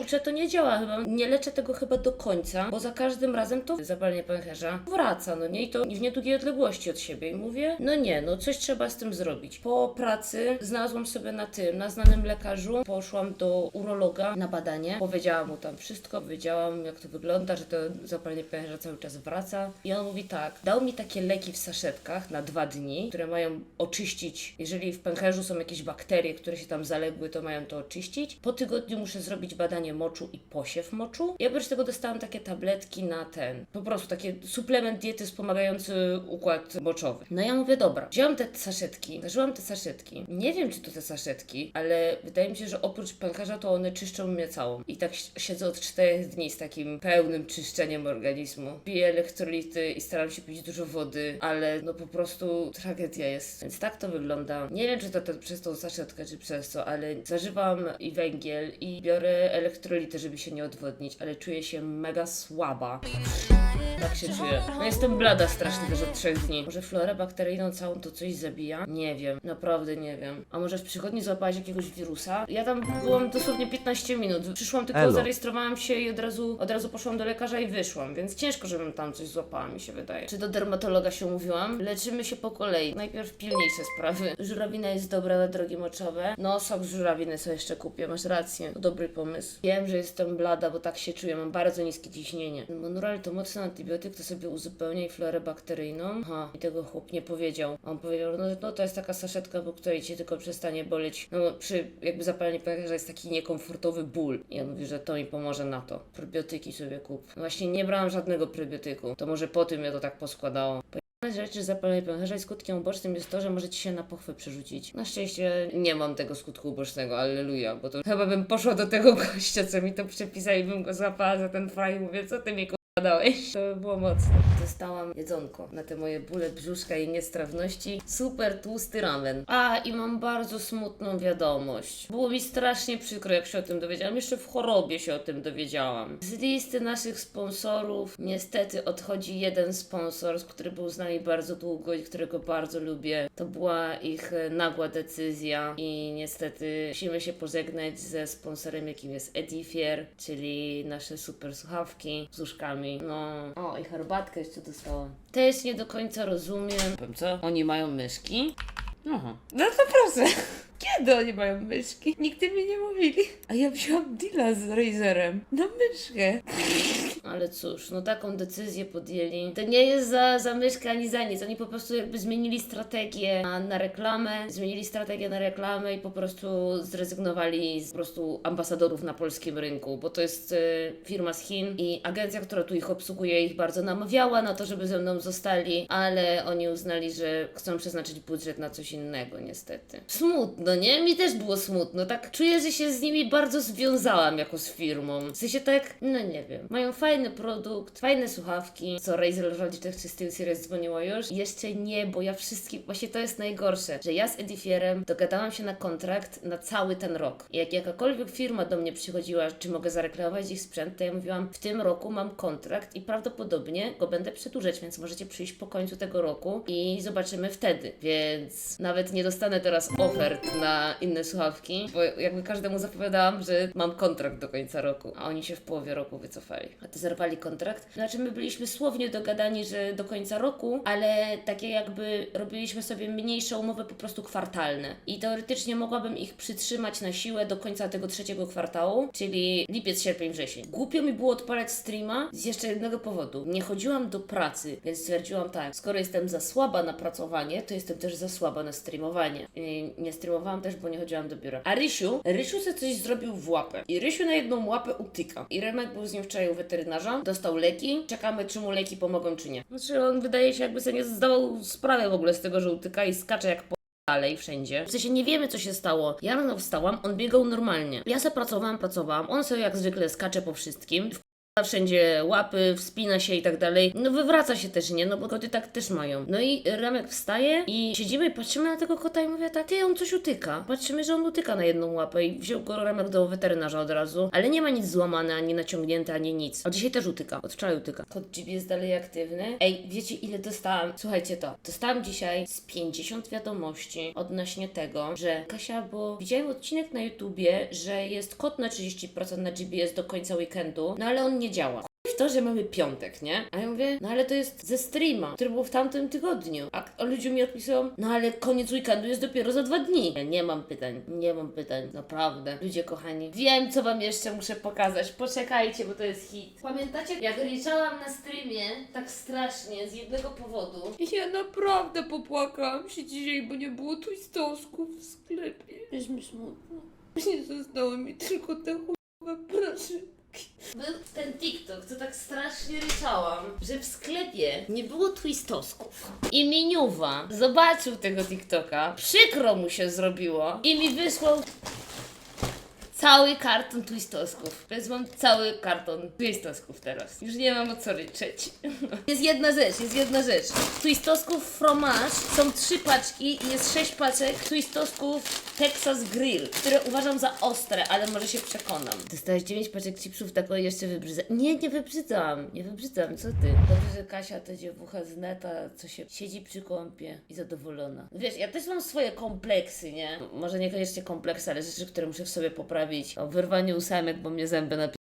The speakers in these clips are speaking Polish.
kurczę, to nie działa chyba. Nie leczę tego chyba do końca, bo za każdym razem to zapalenie pęcherza wraca, no nie? I to w niedługiej odległości od siebie. I mówię, no nie, no coś trzeba z tym zrobić. Po pracy znalazłam sobie na tym, na znanym lekarzu, poszłam do urologa na badanie. Powiedziałam mu tam wszystko, powiedziałam jak to wygląda, że to zapalenie pęcherza cały czas wraca. I on mówi tak, dał mi takie leki w saszetkach na dwa dni, które mają oczyścić, jeżeli w pęcherzu są jakieś bakterie, które się tam zaległy, to mają to oczyścić. Po tygodniu muszę zrobić badanie moczu i posiew moczu. Ja oprócz tego dostałam takie tabletki na ten, po prostu takie suplement diety wspomagający układ moczowy. No ja mówię, dobra, wziąłam te saszetki, zażyłam te saszetki. Nie wiem, czy to te saszetki, ale wydaje mi się, że oprócz pęcherza to one czyszczą mnie całą. I tak si- siedzę od czterech dni z takim pełnym czyszczeniem organizmu. Piję elektrolity i staram się pić dużo wody, ale no po prostu tragedia jest. Więc tak to wygląda. Nie wiem, czy to, to przez tą saszetkę, czy przez co, ale zażywam i węgiel i biorę elektrolity, żeby się nie odwodnić, ale czuję się mega słaba. Tak się czuję. No jestem blada strasznie też od trzech dni. Może florę bakteryjną całą to coś zabija? Nie wiem, naprawdę nie wiem. A może w przychodni złapałaś jakiegoś wirusa? Ja tam byłam dosłownie 15 minut. Przyszłam tylko, Elo. zarejestrowałam się i od razu, od razu poszłam do lekarza i wyszłam, więc ciężko, żebym tam coś złapała, mi się wydaje. Czy do dermatologa się mówiłam? Leczymy się po kolei. Najpierw pilniejsze sprawy. Żurawina jest dobra na drogi moczowe. No, sok z żurawiny sobie jeszcze kupię, masz rację. To dobry pomysł. Wiem, że jestem blada, bo tak się czuję, mam bardzo niskie ciśnienie. Monural to mocny antybiotyk, to sobie uzupełniaj florę bakteryjną. Aha, i tego chłop nie powiedział. On powiedział, no, no to jest taka saszetka, po której ci tylko przestanie boleć. No, przy jakby zapaleniu pęcherza jest taki niekomfortowy ból. I on mówi, że to mi pomoże na to. Probiotyki sobie kup. No właśnie nie brałam żadnego probiotyku. To może po tym mnie to tak poskładało. Jedna rzecz, że zapalenie pęcherza i skutkiem ubocznym jest to, że możecie się na pochwę przerzucić. Na szczęście nie mam tego skutku ubocznego, alleluja, bo to chyba bym poszła do tego gościa, co mi to przepisał i bym go złapała za ten faj i mówię, co ty mi dałeś? To by było mocne. Dostałam jedzonko na te moje bóle brzuszka i niestrawności. Super tłusty ramen. A, i mam bardzo smutną wiadomość. Było mi strasznie przykro, jak się o tym dowiedziałam. Jeszcze w chorobie się o tym dowiedziałam. Z listy naszych sponsorów niestety odchodzi jeden sponsor, który był z nami bardzo długo i którego bardzo lubię. To była ich e, nagła decyzja i niestety musimy się pożegnać ze sponsorem, jakim jest Edifier, czyli nasze super słuchawki z No, o i herbatkę jeszcze dostałam. Też nie do końca rozumiem. Powiem co? Oni mają myszki? Aha. No to proszę. Kiedy oni mają myszki? Nigdy mi nie mówili. A ja wziąłam deala z Razerem na myszkę. Ale cóż, no taką decyzję podjęli. To nie jest za, za myszkę ani za nic. Oni po prostu jakby zmienili strategię na, na reklamę, zmienili strategię na reklamę i po prostu zrezygnowali z po prostu ambasadorów na polskim rynku, bo to jest e, firma z Chin i agencja, która tu ich obsługuje, ich bardzo namawiała na to, żeby ze mną zostali, ale oni uznali, że chcą przeznaczyć budżet na coś innego, niestety. Smutno, nie? Mi też było smutno. Tak czuję, że się z nimi bardzo związałam jako z firmą. W sensie tak, no nie wiem. Mają fajny produkt, fajne słuchawki. Co, Razer Logitech czy SteelSeries dzwoniło już? Jeszcze nie, bo ja wszystkim, właśnie to jest najgorsze, że ja z Edifierem dogadałam się na kontrakt na cały ten rok. I jak jakakolwiek firma do mnie przychodziła, czy mogę zareklamować ich sprzęt, to ja mówiłam, w tym roku mam kontrakt i prawdopodobnie go będę przedłużać, więc możecie przyjść po końcu tego roku i zobaczymy wtedy. Więc nawet nie dostanę teraz ofert na inne słuchawki, bo jakby każdemu zapowiadałam, że mam kontrakt do końca roku, a oni się w połowie roku wycofali. A ty zerwali kontrakt? Znaczy my byliśmy słownie dogadani, że do końca roku, ale takie jakby robiliśmy sobie mniejsze umowy po prostu kwartalne. I teoretycznie mogłabym ich przytrzymać na siłę do końca tego trzeciego kwartału, czyli lipiec, sierpień, wrzesień. Głupio mi było odpalać streama z jeszcze jednego powodu. Nie chodziłam do pracy, więc stwierdziłam tak, skoro jestem za słaba na pracowanie, to jestem też za słaba na streamowanie. I nie streamowałam też, bo nie chodziłam do biura. A Rysiu, Rysiu sobie coś zrobił w łapę. I Rysiu na jedną łapę utyka. I Remek był z nim wczoraj u weterynarza, dostał leki, czekamy czy mu leki pomogą czy nie. Znaczy on wydaje się jakby sobie nie zdawał sprawy w ogóle z tego, że utyka i skacze jak po dalej wszędzie. W sensie nie wiemy, co się stało. Ja rano wstałam, on biegał normalnie. Ja se pracowałam, pracowałam, on sobie jak zwykle skacze po wszystkim. Wszędzie łapy, wspina się i tak dalej. No wywraca się też, nie? No bo koty tak też mają. No i Remek wstaje i siedzimy i patrzymy na tego kota i mówię tak, ty, on coś utyka. Patrzymy, że on utyka na jedną łapę i wziął go Remek do weterynarza od razu, ale nie ma nic złamane, ani naciągnięte, ani nic. Od dzisiaj też utyka, od wczoraj utyka. Kot GB jest dalej aktywny. Ej, wiecie ile dostałam? Słuchajcie to. Dostałam dzisiaj z 50 wiadomości odnośnie tego, że Kasia, bo widziałem odcinek na YouTubie, że jest kod na 30% na GBS do końca weekendu, no ale on nie działa. W to, że mamy piątek, nie? A ja mówię, no ale to jest ze streama, który był w tamtym tygodniu. A ludzie mi odpisują, no ale koniec weekendu jest dopiero za dwa dni. Ja nie mam pytań, nie mam pytań, naprawdę. Ludzie kochani, wiem co wam jeszcze muszę pokazać. Poczekajcie, bo to jest hit. Pamiętacie, jak ryczałam na streamie tak strasznie z jednego powodu? Ja naprawdę popłakałam się dzisiaj, bo nie było twistosków w sklepie. Jest mi smutno. Nie zostały mi tylko te chujowe proszynki. Był ten TikTok, co tak strasznie ryczałam, że w sklepie nie było twistosków. I miniuwa zobaczył tego TikToka, przykro mu się zrobiło i mi wysłał cały karton twistosków. Więc mam cały karton twistosków teraz. Już nie mam o co ryczeć. Jest jedna rzecz, jest jedna rzecz. Twistosków fromage są trzy paczki i jest sześć paczek twistosków Texas Grill, które uważam za ostre, ale może się przekonam. Dostałeś dziewięć paczek chipsów, tak o jeszcze wybrzydza. Nie, nie wybrzydzam, nie wybrzydzam, co ty? Dobrze, że Kasia to dziewucha z neta, co się siedzi przy kąpie i zadowolona. Wiesz, ja też mam swoje kompleksy, nie? Może niekoniecznie kompleksy, ale rzeczy, które muszę w sobie poprawić. O wyrwaniu ósemek, bo mnie zęby napi-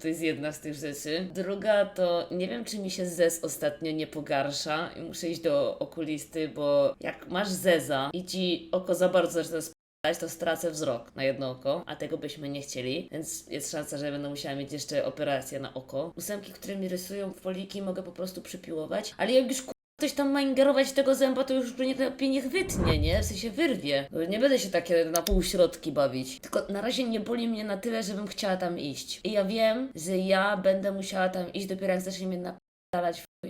to jest jedna z tych rzeczy. Druga to nie wiem, czy mi się zez ostatnio nie pogarsza i muszę iść do okulisty, bo jak masz zeza i ci oko za bardzo zaczyna spadać, to stracę wzrok na jedno oko, a tego byśmy nie chcieli, więc jest szansa, że będę musiała mieć jeszcze operację na oko. Ósemki, które mi rysują foliki, mogę po prostu przypiłować, ale jak już ktoś tam ma ingerować tego zęba, to już nie lepiej niech wytnie, nie? W sensie wyrwie. Nie będę się takie na półśrodki bawić. Tylko na razie nie boli mnie na tyle, żebym chciała tam iść. I ja wiem, że ja będę musiała tam iść dopiero jak zacznie mnie napalać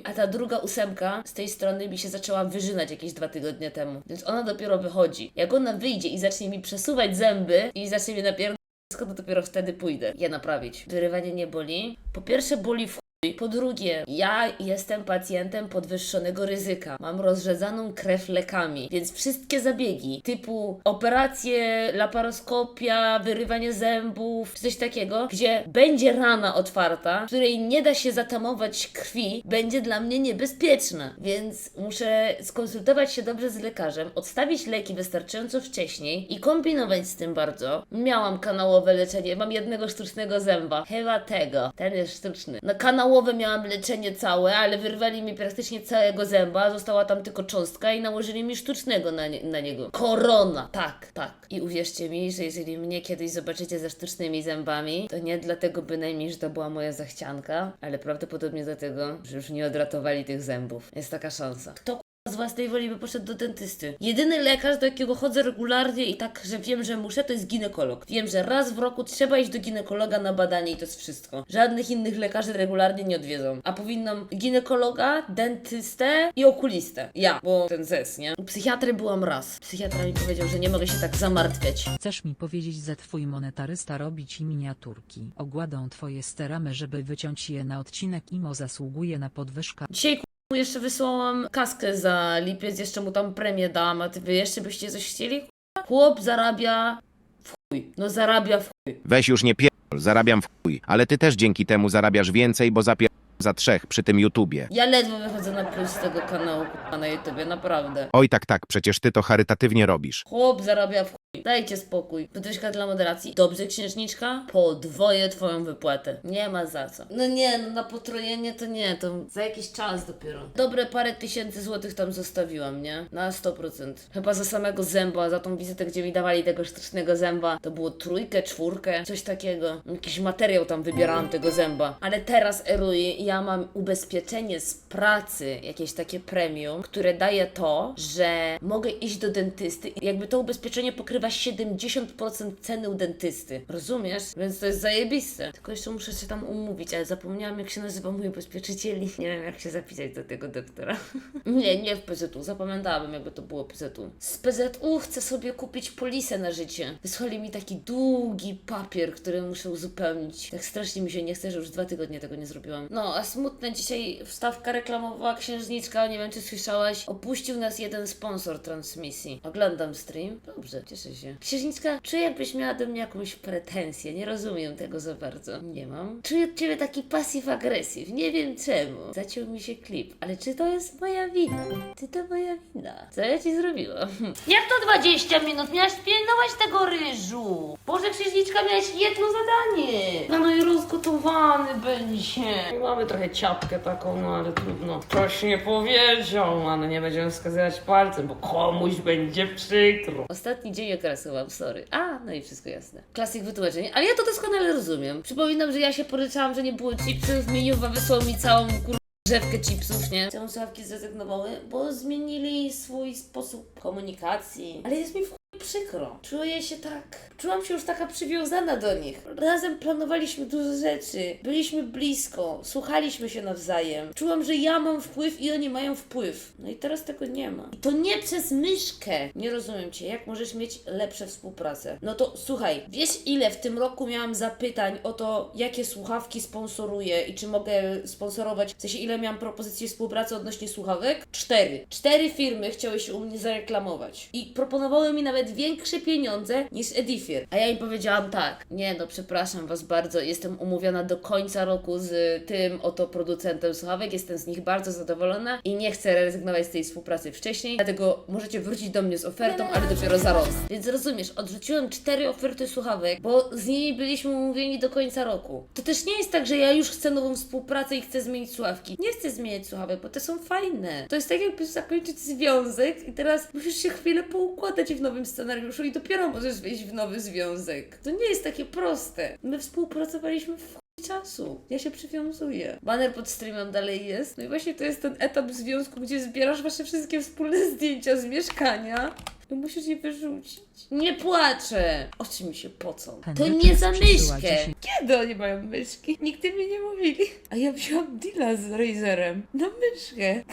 A ta druga ósemka z tej strony mi się zaczęła wyżynać jakieś dwa tygodnie temu. Więc ona dopiero wychodzi. Jak ona wyjdzie i zacznie mi przesuwać zęby i zacznie mnie napierdalać, to dopiero wtedy pójdę je naprawić. Wyrywanie nie boli. Po pierwsze boli w Po drugie, ja jestem pacjentem podwyższonego ryzyka. Mam rozrzedzaną krew lekami, więc wszystkie zabiegi typu operacje, laparoskopia, wyrywanie zębów, coś takiego, gdzie będzie rana otwarta, której nie da się zatamować krwi, będzie dla mnie niebezpieczna. Więc muszę skonsultować się dobrze z lekarzem, odstawić leki wystarczająco wcześniej i kombinować z tym bardzo. Miałam kanałowe leczenie, mam jednego sztucznego zęba. Chyba tego. Ten jest sztuczny. Na kanałowe miałam leczenie całe, ale wyrwali mi praktycznie całego zęba, została tam tylko cząstka i nałożyli mi sztucznego na, nie, na niego. Korona! Tak, tak. I uwierzcie mi, że jeżeli mnie kiedyś zobaczycie ze sztucznymi zębami, to nie dlatego bynajmniej, że to była moja zachcianka, ale prawdopodobnie dlatego, że już nie odratowali tych zębów. Jest taka szansa. Kto z własnej woli by poszedł do dentysty. Jedyny lekarz, do jakiego chodzę regularnie i tak, że wiem, że muszę, to jest ginekolog. Wiem, że raz w roku trzeba iść do ginekologa na badanie i to jest wszystko. Żadnych innych lekarzy regularnie nie odwiedzą. A powinnam ginekologa, dentystę i okulistę. Ja, bo ten zes, nie? U psychiatry byłam raz. Psychiatra mi powiedział, że nie mogę się tak zamartwiać. Chcesz mi powiedzieć, że twój monetarysta robi ci miniaturki. Ogładą twoje steramy, żeby wyciąć je na odcinek IMO zasługuje na podwyżkę. Dzisiaj ku- jeszcze wysłałam kaskę za lipiec, jeszcze mu tam premię dam, a ty wy jeszcze byście coś chcieli? Chłop zarabia w chuj. No zarabia w chuj. Weź już nie pierdol, zarabiam w chuj, ale ty też dzięki temu zarabiasz więcej, bo zapier... za trzech przy tym YouTubie. Ja ledwo wychodzę na plus z tego kanału k***a, na YouTubie, naprawdę. Oj tak tak, przecież ty to charytatywnie robisz. Chłop zarabia w chuj. Dajcie spokój. Podwyżka dla moderacji. Dobrze, księżniczka? Podwoję twoją wypłatę. Nie ma za co. No nie, no na potrojenie to nie, to za jakiś czas dopiero. Dobre parę tysięcy złotych tam zostawiłam, nie? Na 100%. Chyba za samego zęba, za tą wizytę, gdzie mi dawali tego sztucznego zęba, to było trójkę, czwórkę, coś takiego. Jakiś materiał tam wybierałam tego zęba. Ale teraz eruję i ja mam ubezpieczenie z pracy, jakieś takie premium, które daje to, że mogę iść do dentysty i jakby to ubezpieczenie pokrywa 70% ceny u dentysty. Rozumiesz? Więc to jest zajebiste. Tylko jeszcze muszę się tam umówić, ale zapomniałam jak się nazywa mój ubezpieczyciel i nie wiem jak się zapisać do tego doktora. nie, nie w PZU. Zapamiętałabym jakby to było PZU. Z PZU chcę sobie kupić polisę na życie. Wysłali mi taki długi papier, który muszę uzupełnić. Tak strasznie mi się nie chce, że już dwa tygodnie tego nie zrobiłam. No, smutne dzisiaj wstawka reklamowa Księżniczka, nie wiem czy słyszałaś, opuścił nas jeden sponsor transmisji. Oglądam stream. Dobrze, cieszę się. Księżniczka, czuję jakbyś miała do mnie jakąś pretensję. Nie rozumiem tego za bardzo. Nie mam. Czuję od ciebie taki pasyw agresyw. Nie wiem czemu. Zaciął mi się klip. Ale czy to jest moja wina? Czy to moja wina? Co ja ci zrobiłam? Jak to 20 minut? Miałaś pilnować tego ryżu. Boże, księżniczka, miałaś jedno zadanie. No i rozgotowany będzie. Mamy trochę ciapkę taką, no ale trudno. Ktoś nie powiedział, ale nie będziemy wskazywać palcem, bo komuś będzie przykro. Ostatni dzień okresu mam, sorry. A, no i wszystko jasne. Klasyk wytłumaczeń, ale ja to doskonale rozumiem. Przypominam, że ja się poryczałam, że nie było chipsów, miniuwa wysłał mi całą kur... Drzewkę chipsów, nie? Czemu słuchawki zrezygnowały? Bo zmienili swój sposób komunikacji. Ale jest mi w przykro. Czuję się tak. Czułam się już taka przywiązana do nich. Razem planowaliśmy dużo rzeczy. Byliśmy blisko. Słuchaliśmy się nawzajem. Czułam, że ja mam wpływ i oni mają wpływ. No i teraz tego nie ma. I to nie przez myszkę. Nie rozumiem cię. Jak możesz mieć lepsze współpracę? No to słuchaj, wiesz ile w tym roku miałam zapytań o to, jakie słuchawki sponsoruję i czy mogę sponsorować, w sensie ile miałam propozycji współpracy odnośnie słuchawek? Cztery. Cztery firmy chciały się u mnie zareklamować. I proponowały mi nawet większe pieniądze niż Edifier. A ja im powiedziałam tak, nie no, przepraszam Was bardzo, jestem umówiona do końca roku z tym oto producentem słuchawek, jestem z nich bardzo zadowolona i nie chcę rezygnować z tej współpracy wcześniej, dlatego możecie wrócić do mnie z ofertą, ale dopiero za rok. Więc rozumiesz, odrzuciłem cztery oferty słuchawek, bo z nimi byliśmy umówieni do końca roku. To też nie jest tak, że ja już chcę nową współpracę i chcę zmienić słuchawki. Nie chcę zmieniać słuchawek, bo te są fajne. To jest tak jakby zakończyć związek i teraz musisz się chwilę poukładać w nowym scenariuszu i dopiero możesz wejść w nowy związek. To nie jest takie proste. My współpracowaliśmy w czasu. Ja się przywiązuję. Banner pod streamem dalej jest. No i właśnie to jest ten etap związku, gdzie zbierasz wasze wszystkie wspólne zdjęcia z mieszkania. I musisz je wyrzucić. Nie płaczę! Oczy mi się pocą. To nie za myszkę. 10 Kiedy oni mają myszki? Nigdy mi nie mówili. A ja wziąłam deala z Razerem na myszkę.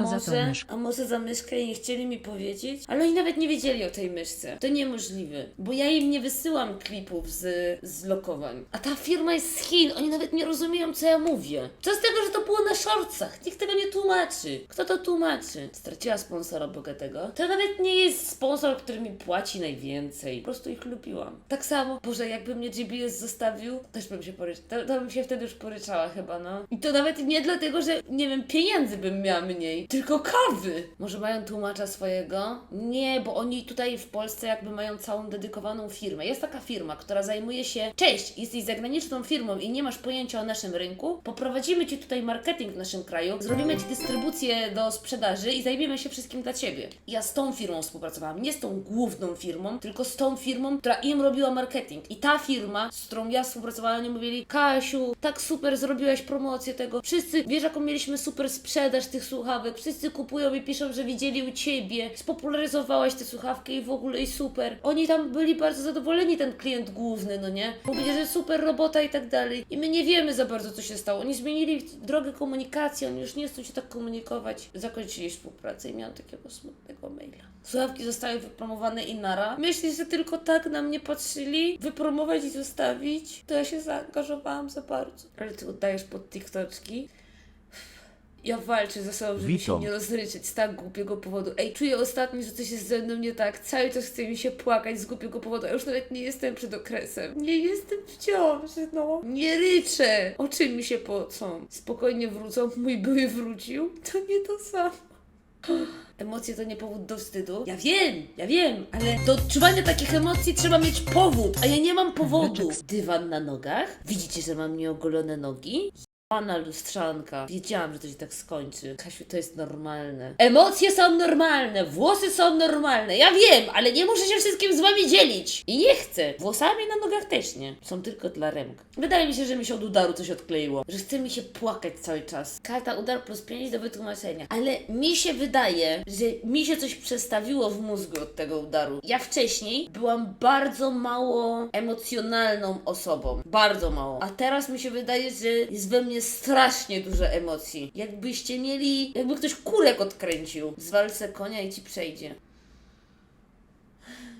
A To za tą może, a może za myszkę i nie chcieli mi powiedzieć? Ale oni nawet nie wiedzieli o tej myszce. To niemożliwe, bo ja im nie wysyłam klipów z, z lokowań. A ta firma jest z Chin, oni nawet nie rozumieją, co ja mówię. Co z tego, że to było na shortsach? Nikt tego nie tłumaczy. Kto to tłumaczy? Straciła sponsora bogatego. To nawet nie jest sponsor, który mi płaci najwięcej. Po prostu ich lubiłam. Tak samo, Boże, jakby mnie GBS zostawił, też bym się poryczała. To, to bym się wtedy już poryczała chyba, no. I to nawet nie dlatego, że, nie wiem, pieniędzy bym miała mniej, tylko kawy. Może mają tłumacza swojego? Nie, bo oni tutaj w Polsce jakby mają całą dedykowaną firmę. Jest taka firma, która zajmuje się, cześć, jesteś zagraniczną firmą i nie masz pojęcia o naszym rynku, poprowadzimy Ci tutaj marketing w naszym kraju, zrobimy Ci dystrybucję do sprzedaży i zajmiemy się wszystkim dla Ciebie. Ja z tą firmą współpracowałam, nie z tą główną firmą, tylko z tą firmą, która im robiła marketing. I ta firma, z którą ja współpracowałam, oni mówili, Kasiu, tak super zrobiłaś promocję tego, wszyscy, wiesz jaką mieliśmy super sprzedaż tych słuchawek, wszyscy kupują i piszą, że widzieli u Ciebie, spopularyzowałaś tę słuchawkę i w ogóle i super. Oni tam byli bardzo zadowoleni, ten klient główny, no nie? Mówili, że super robota i tak dalej. I my nie wiemy za bardzo, co się stało. Oni zmienili drogę komunikacji, oni już nie chcą się tak komunikować. Zakończyli współpracę i miałam takiego smutnego maila. Słuchawki zostały wypromowane i nara. Myślisz, że tylko tak na mnie patrzyli? Wypromować i zostawić? To ja się zaangażowałam za bardzo. Ale ty oddajesz pod TikToczki? Ja walczę ze sobą, żeby Wito. się nie rozryczeć z tak głupiego powodu. Ej, czuję ostatnio, że coś jest ze mną nie tak. Cały czas chce mi się płakać z głupiego powodu, a już nawet nie jestem przed okresem. Nie jestem w ciąży, no. Nie ryczę. Oczy mi się pocą. Spokojnie wrócą. Mój były wrócił. To nie to samo. Emocje to nie powód do wstydu. Ja wiem, ja wiem, ale do odczuwania takich emocji trzeba mieć powód, a ja nie mam powodu. Dywan na nogach. Widzicie, że mam nieogolone nogi? Pana lustrzanka. Wiedziałam, że to się tak skończy. Kasiu, to jest normalne. Emocje są normalne, włosy są normalne. Ja wiem, ale nie muszę się wszystkim z wami dzielić. I nie chcę. Włosami na nogach też nie. Są tylko dla Remka. Wydaje mi się, że mi się od udaru coś odkleiło. Że chce mi się płakać cały czas. Karta udar plus 5 do wytłumaczenia. Ale mi się wydaje, że mi się coś przestawiło w mózgu od tego udaru. Ja wcześniej byłam bardzo mało emocjonalną osobą. Bardzo mało. A teraz mi się wydaje, że jest we mnie strasznie dużo emocji. Jakbyście mieli, jakby ktoś kurek odkręcił. Zwal se konia i ci przejdzie.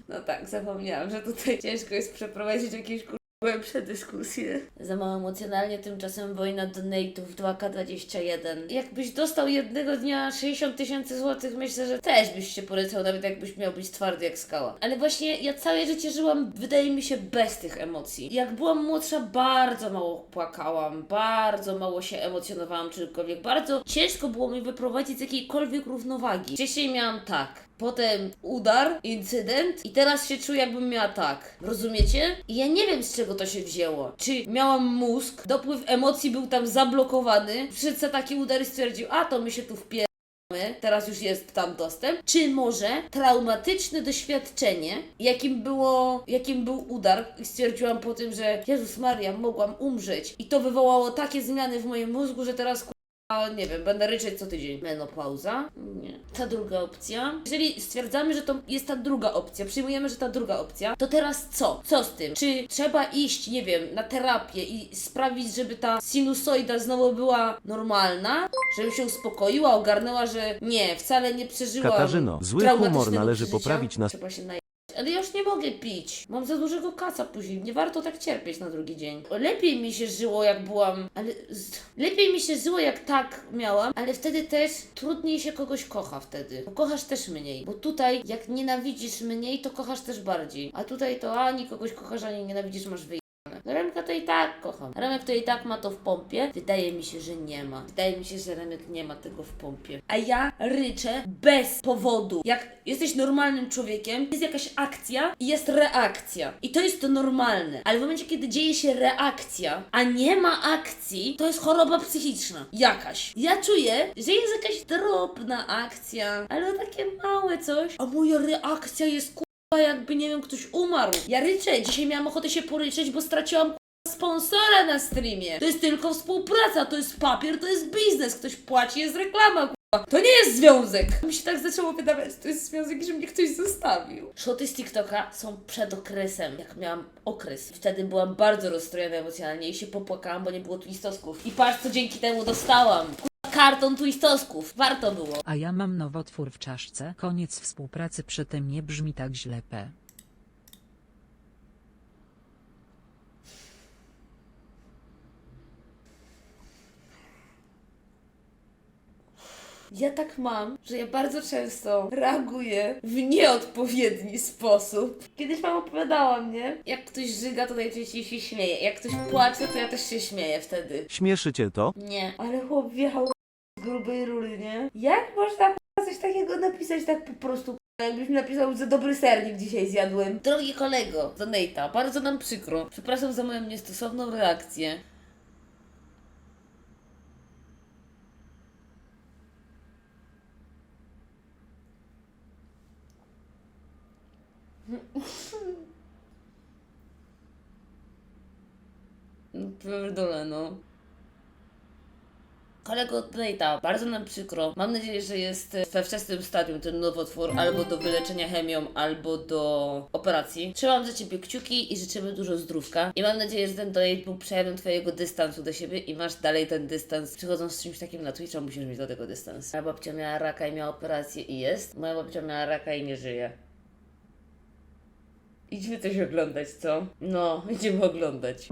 No tak, zapomniałam, że tutaj ciężko jest przeprowadzić jakieś. Głębsze dyskusje. Za mało emocjonalnie, tymczasem wojna donate'ów 2K21. Jakbyś dostał jednego dnia 60 tysięcy złotych, myślę, że też byś się polecał, nawet jakbyś miał być twardy jak skała. Ale właśnie ja całe życie żyłam, wydaje mi się, bez tych emocji. Jak byłam młodsza, bardzo mało płakałam, bardzo mało się emocjonowałam czymkolwiek. Bardzo ciężko było mi wyprowadzić z jakiejkolwiek równowagi. Wcześniej miałam tak, potem udar, incydent i teraz się czuję jakbym miała tak. Rozumiecie? I ja nie wiem z czego to się wzięło. Czy miałam mózg, dopływ emocji był tam zablokowany, przyszedł taki udar i stwierdził, a to my się tu wpier... Teraz już jest tam dostęp. Czy może traumatyczne doświadczenie, jakim było, jakim był udar, i stwierdziłam po tym, że Jezus Maria, mogłam umrzeć. I to wywołało takie zmiany w moim mózgu, że teraz nie wiem, będę ryczeć co tydzień. Menopauza? Nie. Ta druga opcja. Jeżeli stwierdzamy, że to jest ta druga opcja, przyjmujemy, że ta druga opcja, to teraz co? Co z tym? Czy trzeba iść, nie wiem, na terapię i sprawić, żeby ta sinusoida znowu była normalna? Żeby się uspokoiła, ogarnęła, że nie, wcale nie przeżyłam Katarzyno, zły humor traumatycznego należy przeżycia? poprawić na Trzeba się naj... Ale ja już nie mogę pić. Mam za dużego kaca później. Nie warto tak cierpieć na drugi dzień. Lepiej mi się żyło, jak byłam. Ale. Lepiej mi się żyło, jak tak miałam, ale wtedy też trudniej się kogoś kocha wtedy. Bo kochasz też mniej. Bo tutaj, jak nienawidzisz mniej, to kochasz też bardziej. A tutaj to ani kogoś kochasz, ani nienawidzisz, masz wyjechane. I tak kocham. Remek to i tak ma to w pompie. Wydaje mi się, że nie ma. Wydaje mi się, że Remek nie ma tego w pompie. A ja ryczę bez powodu. Jak jesteś normalnym człowiekiem, jest jakaś akcja i jest reakcja. I to jest to normalne. Ale w momencie, kiedy dzieje się reakcja, a nie ma akcji, to jest choroba psychiczna. Jakaś. Ja czuję, że jest jakaś drobna akcja, ale takie małe coś. A moja reakcja jest ku... jakby, nie wiem, ktoś umarł. Ja ryczę. Dzisiaj miałam ochotę się poryczeć, bo straciłam sponsora na streamie. To jest tylko współpraca, to jest papier, to jest biznes. Ktoś płaci, jest reklama. To nie jest związek. Mi się tak zaczęło wydawać, to jest związek, że mnie ktoś zostawił. Szoty z TikToka są przed okresem, jak miałam okres. Wtedy byłam bardzo rozstrojona emocjonalnie i się popłakałam, bo nie było twistosków. I patrz, co dzięki temu dostałam. Kurwa, Karton twistosków. Warto było. A ja mam nowotwór w czaszce. Koniec współpracy przy tym nie brzmi tak źle. P. Ja tak mam, że ja bardzo często reaguję w nieodpowiedni sposób. Kiedyś wam opowiadałam, nie? Jak ktoś żyga, to najczęściej się śmieje. Jak ktoś płacze, to ja też się śmieję wtedy. Śmieszy cię to? Nie. Ale chłop wjechał z grubej rury, nie? Jak można k***a, coś takiego napisać tak po prostu? k***a? Jakbyś mi napisał, że dobry sernik dzisiaj zjadłem. Drogi kolego, Donata, bardzo nam przykro. Przepraszam za moją niestosowną reakcję. No, Pierdolę, no. Kolego Donata, bardzo nam przykro. Mam nadzieję, że jest we wczesnym stadium ten nowotwór, albo do wyleczenia chemią, albo do operacji. Trzymam za Ciebie kciuki i życzymy dużo zdrówka. I mam nadzieję, że ten donate był przejawem Twojego dystansu do siebie i masz dalej ten dystans. Przychodząc z czymś takim na Twitcha, musisz mieć do tego dystans. Moja babcia miała raka i miała operację i jest. Moja babcia miała raka i nie żyje. Idźmy coś oglądać, co? No, idziemy oglądać.